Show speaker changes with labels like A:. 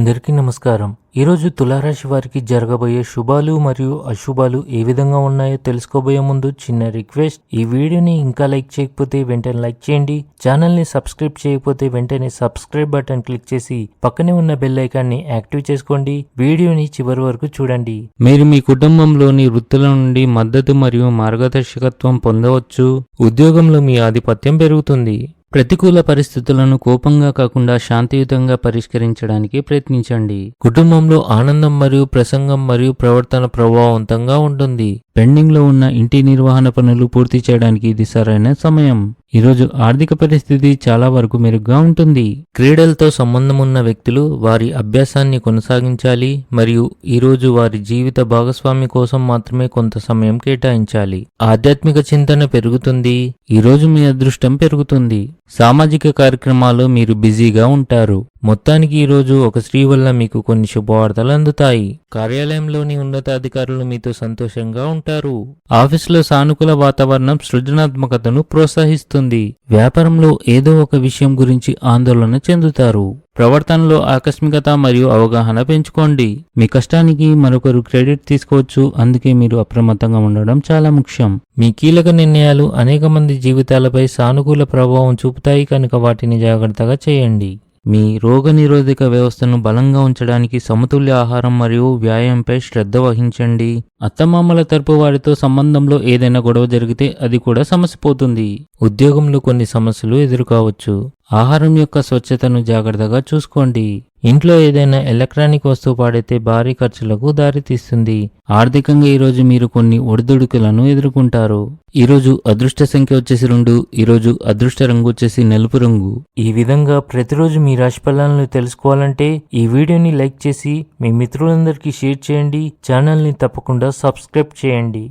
A: అందరికీ నమస్కారం. ఈరోజు తులారాశి వారికి జరగబోయే శుభాలు మరియు అశుభాలు ఏ విధంగా ఉన్నాయో తెలుసుకోబోయే ముందు చిన్న రిక్వెస్ట్. ఈ వీడియోని ఇంకా లైక్ చేయకపోతే వెంటనే లైక్ చేయండి. ఛానల్ని సబ్స్క్రైబ్ చేయకపోతే వెంటనే సబ్స్క్రైబ్ బటన్ క్లిక్ చేసి పక్కనే ఉన్న బెల్ ఐకాన్ని యాక్టివ్ చేసుకోండి. వీడియోని చివరి వరకు చూడండి. మీరు మీ కుటుంబంలోని వృత్తుల నుండి మద్దతు మరియు మార్గదర్శకత్వం పొందవచ్చు. ఉద్యోగంలో మీ ఆధిపత్యం పెరుగుతుంది. ప్రతికూల పరిస్థితులను కోపంగా కాకుండా శాంతియుతంగా పరిష్కరించడానికి ప్రయత్నించండి. కుటుంబంలో ఆనందం మరియు ప్రసంగం మరియు ప్రవర్తన ప్రభావవంతంగా ఉంటుంది. పెండింగ్లో ఉన్న ఇంటి నిర్వహణ పనులు పూర్తి చేయడానికి ఇది సరైన సమయం. ఈరోజు ఆర్థిక పరిస్థితి చాలా వరకు మెరుగ్గా ఉంటుంది. క్రీడలతో సంబంధం ఉన్న వ్యక్తులు వారి అభ్యాసాన్ని కొనసాగించాలి మరియు ఈరోజు వారి జీవిత భాగస్వామి కోసం మాత్రమే కొంత సమయం కేటాయించాలి. ఆధ్యాత్మిక చింతన పెరుగుతుంది. ఈరోజు మీ అదృష్టం పెరుగుతుంది. సామాజిక కార్యక్రమాలు మీరు బిజీగా ఉంటారు. మొత్తానికి ఈరోజు ఒక స్త్రీ వల్ల మీకు కొన్ని శుభవార్తలు అందుతాయి. కార్యాలయంలోని ఉన్నతాధికారులు మీతో సంతోషంగా ఉంటారు. ఆఫీసులో సానుకూల వాతావరణం సృజనాత్మకతను ప్రోత్సహిస్తుంది. వ్యాపారంలో ఏదో ఒక విషయం గురించి ఆందోళన చెందుతారు. ప్రవర్తనలో ఆకస్మికత మరియు అవగాహన పెంచుకోండి. మీ కష్టానికి మరొకరు క్రెడిట్ తీసుకోవచ్చు. అందుకే మీరు అప్రమత్తంగా ఉండడం చాలా ముఖ్యం. మీ కీలక నిర్ణయాలు అనేక మంది జీవితాలపై సానుకూల ప్రభావం చూపుతాయి. కనుక వాటిని జాగ్రత్తగా చేయండి. మీ రోగనిరోధక వ్యవస్థను బలంగా ఉంచడానికి సమతుల్య ఆహారం మరియు వ్యాయామంపై శ్రద్ధ వహించండి. అత్తమామల తరపు వారితో సంబంధంలో ఏదైనా గొడవ జరిగితే అది కూడా సమస్య పోతుంది ఉద్యోగంలో కొన్ని సమస్యలు ఎదుర్కోవచ్చు. ఆహారం యొక్క స్వచ్ఛతను జాగ్రత్తగా చూసుకోండి. ఇంట్లో ఏదైనా ఎలక్ట్రానిక్ వస్తువు పాడైతే భారీ ఖర్చులకు దారితీస్తుంది ఆర్థికంగా ఈరోజు మీరు కొన్ని ఒడిదుడుకులను ఎదుర్కొంటారు. ఈరోజు అదృష్ట సంఖ్య వచ్చేసి రెండు ఈరోజు అదృష్ట రంగు వచ్చేసి నలుపు రంగు. ఈ విధంగా ప్రతిరోజు మీ రాశి ఫలాలను తెలుసుకోవాలంటే ఈ వీడియోని లైక్ చేసి మీ మిత్రులందరికీ షేర్ చేయండి. ఛానల్ని తప్పకుండా సబ్స్క్రైబ్ చేయండి.